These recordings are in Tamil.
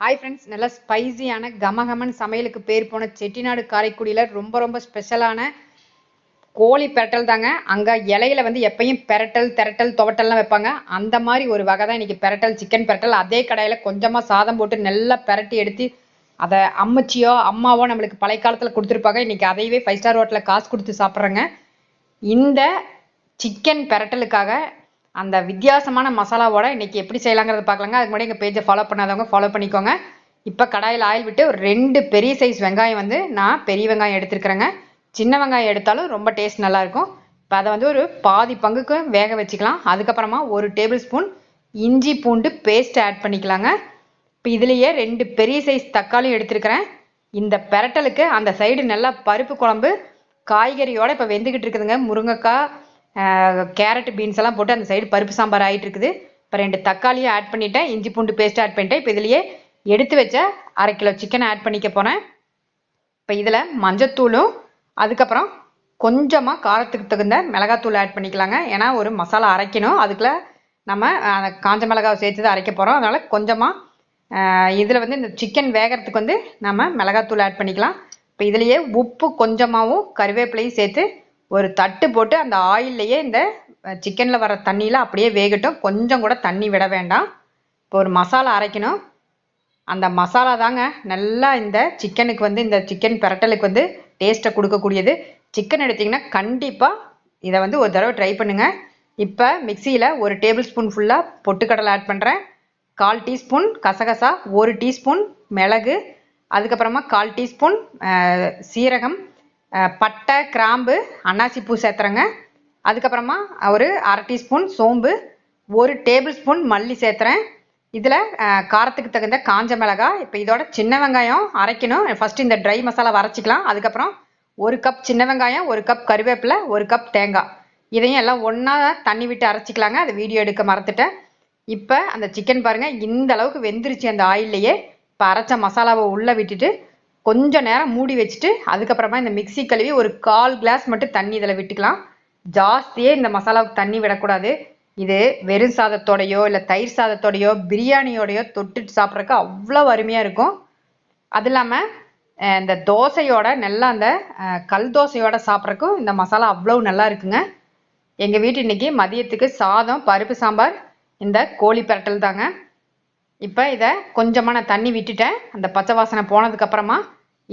ஹாய் ஃப்ரெண்ட்ஸ் நல்ல ஸ்பைசியான கமகமன் சமையலுக்கு பேர் போன செட்டிநாடு காரைக்குடியில் ரொம்ப ரொம்ப ஸ்பெஷலான கோழி பெரட்டல் தாங்க. அங்கே இலையில வந்து எப்பயும் பெரட்டல் திரட்டல் துவட்டல்லாம் வைப்பாங்க. அந்த மாதிரி ஒரு வகை தான் இன்றைக்கி பெரட்டல் சிக்கன் பெரட்டல். அதே கடையில் கொஞ்சமாக சாதம் போட்டு நல்லா பெரட்டி எடுத்து அதை அம்மச்சியோ அம்மாவோ நம்மளுக்கு பழைய காலத்தில் கொடுத்துருப்பாங்க. இன்றைக்கி அதையவே ஃபைவ் ஸ்டார் ஹோட்டலில் காசு கொடுத்து சாப்பிட்றேங்க. இந்த சிக்கன் பெரட்டலுக்காக அந்த வித்தியாசமான மசாலாவோட இன்னைக்கு எப்படி செய்யலாங்கிறத பார்க்கலாங்க. அதுக்கு முன்னாடி எங்கள் பேஜை ஃபாலோ பண்ணாதவங்க ஃபாலோ பண்ணிக்கோங்க. இப்போ கடாயில் ஆயில் விட்டு ஒரு ரெண்டு பெரிய சைஸ் வெங்காயம் வந்து நான் பெரிய வெங்காயம் எடுத்துருக்குறேங்க. சின்ன வெங்காயம் எடுத்தாலும் ரொம்ப டேஸ்ட் நல்லாயிருக்கும் இப்போ அதை வந்து ஒரு பாதி பங்குக்கு வேக வச்சுக்கலாம். அதுக்கப்புறமா ஒரு டேபிள் ஸ்பூன் இஞ்சி பூண்டு பேஸ்ட் ஆட் பண்ணிக்கலாங்க. இப்போ இதுலேயே ரெண்டு பெரிய சைஸ் தக்காளியும் எடுத்துருக்கிறேன். இந்த பெரட்டலுக்கு அந்த சைடு நல்லா பருப்பு குழம்பு காய்கறியோடு இப்போ வெந்துக்கிட்டு இருக்குதுங்க. முருங்கைக்காய் கேரட் பீன்ஸ் எல்லாம் போட்டு அந்த சைடு பருப்பு சாம்பார் ஆகிட்டு இருக்குது. இப்போ ரெண்டு தக்காளியும் ஆட் பண்ணிட்டேன். இஞ்சி பூண்டு பேஸ்ட் ஆட் பண்ணிட்டேன். இப்போ இதுலேயே எடுத்து வச்ச அரை கிலோ சிக்கனை ஆட் பண்ணிக்க போகிறேன் இப்போ இதில் மஞ்சத்தூளும் அதுக்கப்புறம் கொஞ்சமாக காரத்துக்கு தகுந்த மிளகாத்தூள் ஆட் பண்ணிக்கலாங்க. ஏன்னா ஒரு மசாலா அரைக்கணும். அதுக்குள்ள நம்ம காஞ்ச மிளகாவை சேர்த்து தான் அரைக்க போகிறோம் அதனால் கொஞ்சமாக இதில் வந்து இந்த சிக்கன் வேகிறதுக்கு வந்து நம்ம மிளகாத்தூள் ஆட் பண்ணிக்கலாம். இப்போ இதுலேயே உப்பு கொஞ்சமாகவும் கருவேப்பிலையும் சேர்த்து ஒரு தட்டு போட்டு அந்த ஆயில்லையே இந்த சிக்கனில் வர தண்ணியில் அப்படியே வேகட்டும். கொஞ்சம் கூட தண்ணி விட வேண்டாம். இப்போ ஒரு மசாலா அரைக்கணும். அந்த மசாலா தாங்க நல்லா இந்த சிக்கனுக்கு வந்து இந்த சிக்கன் பிரட்டலுக்கு வந்து டேஸ்ட்டை கொடுக்கக்கூடியது. சிக்கன் எடுத்திங்கன்னா கண்டிப்பாக இதை வந்து ஒரு தடவை ட்ரை பண்ணுங்கள் இப்போ மிக்சியில் ஒரு டேபிள் ஸ்பூன் ஃபுல்லாக பொட்டுக்கடலை ஆட் பண்ணுறேன் கால் டீஸ்பூன் கசகசா ஒரு டீஸ்பூன் மிளகு. அதுக்கப்புறமா கால் டீஸ்பூன் சீரகம். பட்டை கிராம்பு அன்னாசி பூ சேர்த்துறேங்க. அதுக்கப்புறமா ஒரு அரை டீஸ்பூன் சோம்பு ஒரு டேபிள் ஸ்பூன் மல்லி சேர்த்துறேன். இதில் காரத்துக்கு தகுந்த காஞ்ச மிளகாய் இப்போ இதோட சின்ன வெங்காயம் அரைக்கணும். ஃபஸ்ட்டு இந்த ட்ரை மசாலா அரைச்சிக்கலாம் அதுக்கப்புறம் ஒரு கப் சின்ன வெங்காயம் ஒரு கப் கருவேப்பிலை ஒரு கப் தேங்காய். இதையும் எல்லாம் ஒன்றா தண்ணி விட்டு அரைச்சிக்கலாங்க. அது வீடியோ எடுக்க மறந்துட்டேன். இப்போ அந்த சிக்கன் பாருங்கள் இந்த அளவுக்கு வெந்துருச்சு அந்த ஆயில்லையே இப்போ அரைச்ச மசாலாவை உள்ளே விட்டுட்டு கொஞ்சம் நேரம் மூடி வச்சுட்டு அதுக்கப்புறமா இந்த மிக்சி கழுவி ஒரு கால் கிளாஸ் மட்டும் தண்ணி இதில் விட்டுக்கலாம். ஜாஸ்தியே இந்த மசாலாவுக்கு தண்ணி விடக்கூடாது. இது வெறும் சாதத்தோடையோ இல்லை தயிர் சாதத்தோடையோ பிரியாணியோடையோ தொட்டுட்டு சாப்பிட்றதுக்கு அவ்வளோ அருமையாக இருக்கும். அது இல்லாமல் இந்த தோசையோட நல்லா அந்த கல் தோசையோட சாப்பிட்றக்கும் இந்த மசாலா அவ்வளோ நல்லா இருக்குங்க. எங்கள் வீட்டு இன்னைக்கு மதியத்துக்கு சாதம் பருப்பு சாம்பார் இந்த கோழி பரட்டல் தாங்க. இப்போ இதை கொஞ்சமாக நான் தண்ணி விட்டுட்டேன். அந்த பச்சை வாசனை போனதுக்கப்புறமா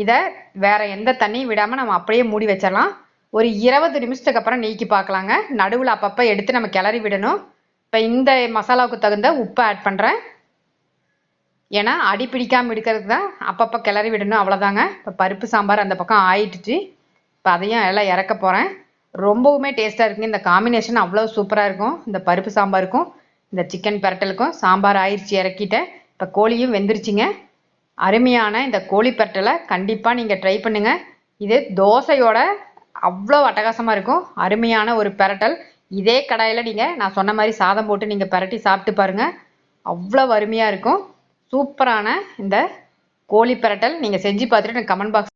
இதை வேற எந்த தண்ணியும் விடாமல் நம்ம அப்படியே மூடி வச்சிடலாம். ஒரு இருபது நிமிஷத்துக்கு அப்புறம் நீக்கி பார்க்கலாங்க நடுவில் அப்பப்போ எடுத்து நம்ம கிளறி விடணும். இப்போ இந்த மசாலாவுக்கு தகுந்த உப்பை ஆட் பண்ணுறேன் ஏன்னா அடி பிடிக்காமல் எடுக்கிறதுக்கு தான் அப்பப்போ கிளறி விடணும். அவ்வளோதாங்க இப்போ பருப்பு சாம்பார் அந்த பக்கம் ஆயிட்டுச்சு. இப்போ அதையும் எல்லாம் இறக்க போகிறேன் ரொம்பவுமே டேஸ்ட்டாக இருக்குங்க. இந்த காம்பினேஷன் அவ்வளோ சூப்பராக இருக்கும். இந்த பருப்பு சாம்பாருக்கும் இந்த சிக்கன் பெரட்டலுக்கும் சாம்பார் ஆயிடுச்சு இறக்கிட்டேன் இப்போ கோழியும் வெந்துருச்சுங்க. அருமையான இந்த கோழிப்பட்டலை கண்டிப்பாக நீங்கள் ட்ரை பண்ணுங்கள் இது தோசையோட அவ்வளோ அட்டகாசமாக இருக்கும். அருமையான ஒரு பெரட்டல். இதே கடாயில் நீங்கள் நான் சொன்ன மாதிரி சாதம் போட்டு நீங்கள் பெரட்டி சாப்பிட்டு பாருங்கள் அவ்வளோ அருமையாக இருக்கும். சூப்பரான இந்த கோழி பெரட்டல். நீங்கள் செஞ்சு பார்த்துட்டு எனக்கு கமெண்ட் பாக்ஸ்